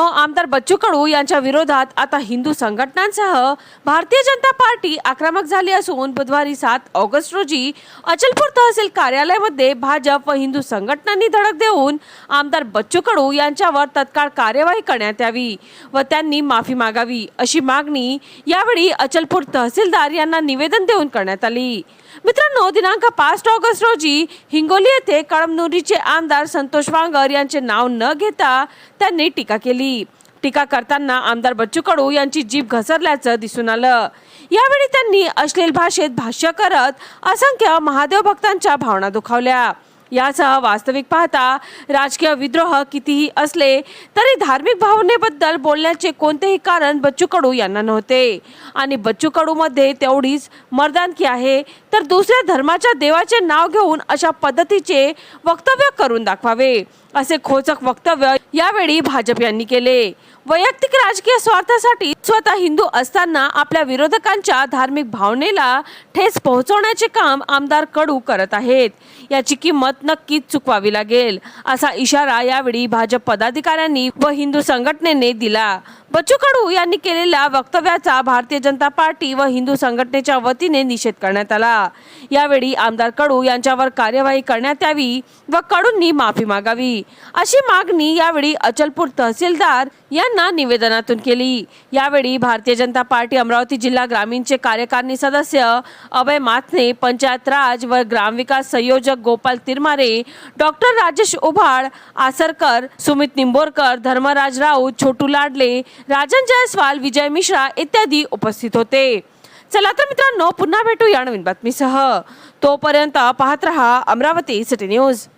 आमदार बच्चू कडू यांच्या विरोधात आता हिंदू संघटनांसह भारतीय जनता पार्टी आक्रमक झाली असून बुधवारी सात ऑगस्ट रोजी अचलपूर तहसील कार्यालयामध्ये भाजप व हिंदू संघटनांनी धडक देऊन आमदार बच्चू कडू यांच्यावर तत्काळ कार्यवाही करण्यात यावी व त्यांनी माफी मागावी अशी मागणी यावेळी अचलपूर तहसीलदार यांना निवेदन देऊन करण्यात आली. मित्रांनो दिनांक पाच ऑगस्ट रोजी हिंगोली येथे कळमनुरीचे आमदार संतोष वांगर यांचे नाव न घेता त्यांनी टीका केली. टीका करताना आमदार बच्चू कडू यांची जीभ घसरल्याचं दिसून आलं. यावेळी त्यांनी अश्लील भाषेत भाष्य करत असंख्य महादेव भक्तांच्या भावना दुखावल्या. यासह वास्तविक पाहता राजकीय विद्रोह कितीही असले तरी धार्मिक भावनेबद्दल बोलण्याचे कोणतेही कारण बच्चू कडू यांना नव्हते. आणि बच्चू कडू मध्ये तेवढीच मर्दानकी आहे तर दुसऱ्या धर्माच्या देवाचे नाव घेऊन अशा पद्धतीचे वक्तव्य करून दाखवावे. असे खोचक वक्तव्य यावेळी भाजप यांनी केले. वैयक्तिक राजकीय स्वार्थासाठी स्वतः हिंदू असताना आपल्या विरोधकांच्या धार्मिक भावनेला ठेस पोहोचवण्याचे काम आमदार कडू करत आहेत. याची किंमत नक्कीच चुकवावी लागेल. असा इशारा यावेळी भाजप पदाधिकाऱ्यांनी व हिंदू संघटनेने दिला. बच्चू कडू यांनी केलेल्या वक्तव्याचा भारतीय जनता पार्टी व हिंदू संघटनेच्या वतीने निषेध करण्यात आला. यावेळी आमदार कडू यांच्यावर कार्यवाही करण्यात यावी व कडूंनी माफी मागावी. अशी मागणी यावेळी अचलपूर तहसीलदार यांना निवेदनातून केली. यावेळी भारतीय जनता पार्टी अमरावती जिल्हा ग्रामीणचे कार्यकारिणी सदस्य अभय माथने पंचायत राज व ग्रामविकास संयोजक गोपाल तिरमारे डॉक्टर राजेश उभाळ आसरकर सुमित निंबोरकर धर्मराज राऊत छोटू लाडले राजन जयस्वाल विजय मिश्रा इत्यादी उपस्थित होते. चला तर मित्रांनो पुन्हा भेटू या नवीन बातमीसह. तोपर्यंत पाहत रहा अमरावती सिटी न्यूज.